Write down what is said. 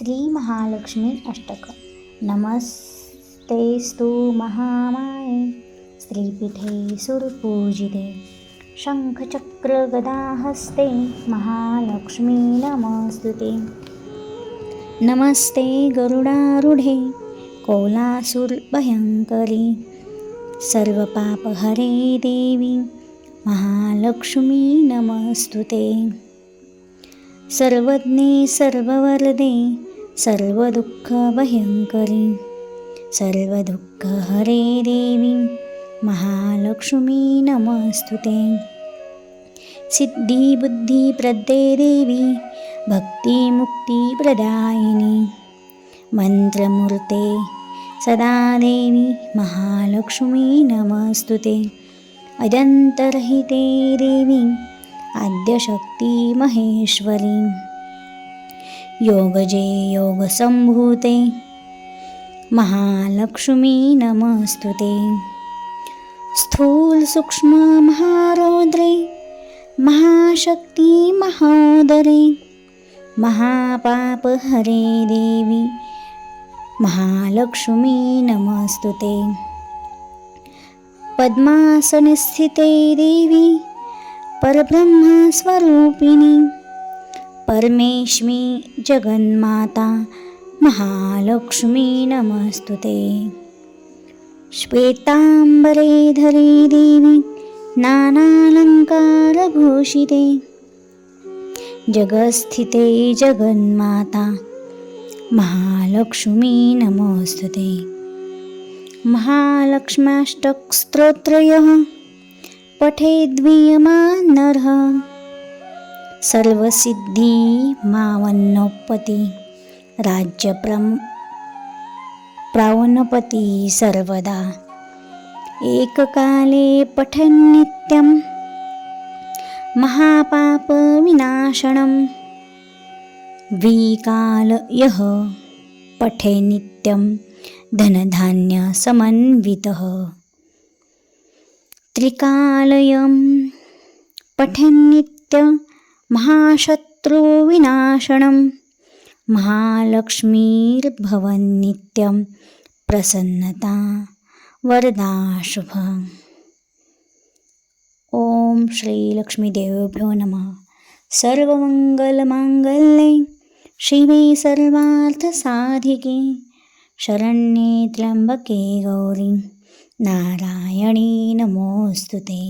श्रीमहालक्ष्मी अष्टक। नमस्तेस्तु महामाये। श्रीपीठे सुरपूजिते। शङ्खचक्रगदाहस्ते। महालक्ष्मी नमस्तुते। नमस्ते गरुडारूढे। कोलासुरभयङ्करी। सर्वपापहरे देवी। महालक्ष्मी नमस्तुते। सर्वज्ञे सर्ववरदे। सर्वदुःखभयङ्करी सर्वदुःखहरे देवी महालक्ष्मी नमस्तुते। सिद्धिबुद्धिप्रदे देवी भक्तिमुक्तिप्रदायिनी मन्त्रमूर्ते सदा देवी महालक्ष्मी नमस्तुते। अजन्तरहिते देवी आद्यशक्ती महेश्वरी योगजे योगसम्भूते महालक्ष्मी नमस्तुते स्थूलसूक्ष्ममहारौद्रे महाशक्ति महोदरे महापापहरे देवी महालक्ष्मी नमस्तुते पद्मासनस्थिते देवी परब्रह्मस्वरूपिणी परमेश्मी जगन्माता महालक्ष्मी नमस्तुते। श्वेताम्बरे धरे देवी नानालङ्कारभूषिते जगस्थिते जगन्माता महालक्ष्मी नमस्तुते महालक्ष्म्याष्टकस्तोत्रयः पठेद्वीयमानर्ह सर्वसिद्धि मावन्नोपति राज्यप्रं प्रावनपती सर्वदा। एककाले पठन्नित्यं महापापविनाशनं विकाल यः पठे नित्यं धनधान्यसमन्वितः त्रिकालयं महाशत्रुविनाशनं महालक्ष्मीर्भवन्नित्यं प्रसन्नता वरदाशुभ ॐ श्रीलक्ष्मीदेवभ्यो नमः। सर्वमङ्गलमाङ्गल्ये शिवे सर्वार्थसाधिके शरण्ये त्र्यम्बके गौरी। नारायणी नमोऽस्तु ते